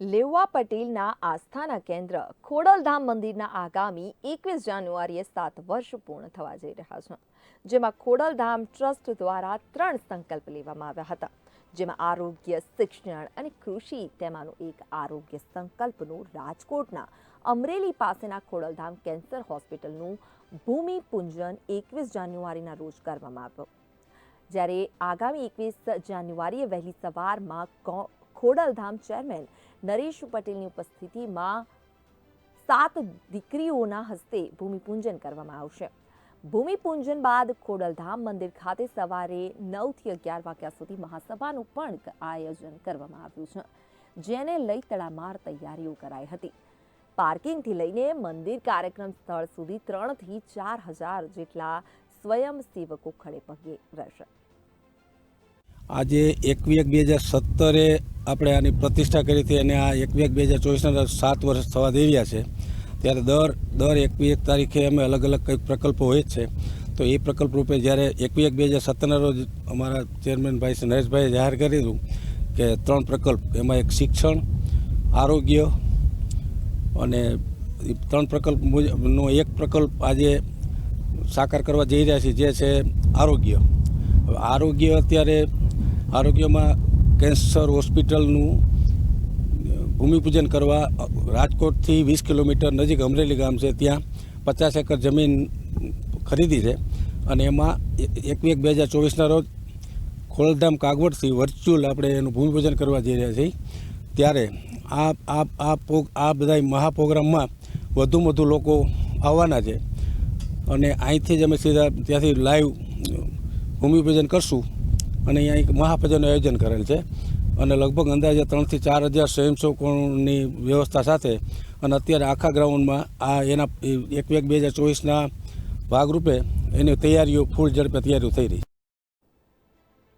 લેવા પટેલના આસ્થાના કેન્દ્ર. ખોડલધામ મંદિરના આગામી એકવીસ જાન્યુઆરીએ સાત વર્ષ પૂર્ણ થવા જઈ રહ્યા છે. જેમાં ખોડલધામ ટ્રસ્ટ દ્વારા ત્રણ સંકલ્પ લેવામાં આવ્યા હતા. જેમાં આરોગ્ય, શિક્ષણ અને કૃષિ તેમાંનો એક આરોગ્ય સંકલ્પનું રાજકોટના અમરેલી પાસેના ખોડલધામ કેન્સર હોસ્પિટલનું ભૂમિપૂજન એકવીસ જાન્યુઆરીના રોજ કરવામાં આવ્યું. જ્યારે આગામી એકવીસ જાન્યુઆરીએ વહેલી સવારમાં ખોડલધામ ચેરમેન નરેશ પટેલની ઉપસ્થિતિમાં સાત દીકરીઓના હસ્તે ભૂમિપૂજન કરવામાં આવશે. ભૂમિપૂજન બાદ ખોડલધામ મંદિર ખાતે સવારે નવથી અગિયાર વાગ્યા સુધી મહાસભાનું પણ આયોજન કરવામાં આવ્યું છે, જેને લઈ તડામાર તૈયારીઓ કરાઈ હતી. પાર્કિંગથી લઈને મંદિર કાર્યક્રમ સ્થળ સુધી ત્રણથી ચાર હજાર જેટલા સ્વયંસેવકો ખડે પગે રહેશે. આજે એકવી એક બે હજાર સત્તરે આપણે આની પ્રતિષ્ઠા કરી હતી અને આ એકવી એક બે હજાર ચોવીસના સાત વર્ષ થવા દઈ રહ્યા છે. ત્યારે દર દર એકવી એક તારીખે અમે અલગ અલગ કંઈક પ્રકલ્પો હોય જ છે. તો એ પ્રકલ્પ રૂપે જ્યારે એકવી એક બે હજાર સત્તરના રોજ અમારા ચેરમેન ભાઈ નરેશભાઈએ જાહેર કર્યું કે ત્રણ પ્રકલ્પ, એમાં એક શિક્ષણ, આરોગ્ય અને ત્રણ પ્રકલ્પ મુજબનો એક પ્રકલ્પ આજે સાકાર કરવા જઈ રહ્યા છીએ, જે છે આરોગ્ય. આરોગ્ય અત્યારે આરોગ્યમાં કેન્સર હોસ્પિટલનું ભૂમિપૂજન કરવા રાજકોટથી વીસ કિલોમીટર નજીક અમરેલી ગામ છે, ત્યાં પચાસ એકર જમીન ખરીદી છે. અને એમાં એકવી એક બે હજાર ચોવીસના રોજ ખોલધામ કાગવડથી વર્ચ્યુઅલ આપણે એનું ભૂમિપૂજન કરવા જઈ રહ્યા છીએ. ત્યારે આ આ આ આ બધા મહાપ્રોગ્રામમાં વધુમાં વધુ લોકો આવવાના છે. અને અહીંથી જ અમે સીધા ત્યાંથી લાઈવ ભૂમિપૂજન કરશું. અને અહીંયા એક મહાપૂજનનું આયોજન કરેલ છે. અને લગભગ અંદાજે ત્રણથી ચાર હજાર સ્વયંસેવકોની વ્યવસ્થા સાથે અને અત્યારે આખા ગ્રાઉન્ડમાં આ એના, એક એક બે હજાર ચોવીસના ભાગરૂપે એની તૈયારીઓ ફૂલ ઝડપે તૈયારીઓ થઈ રહી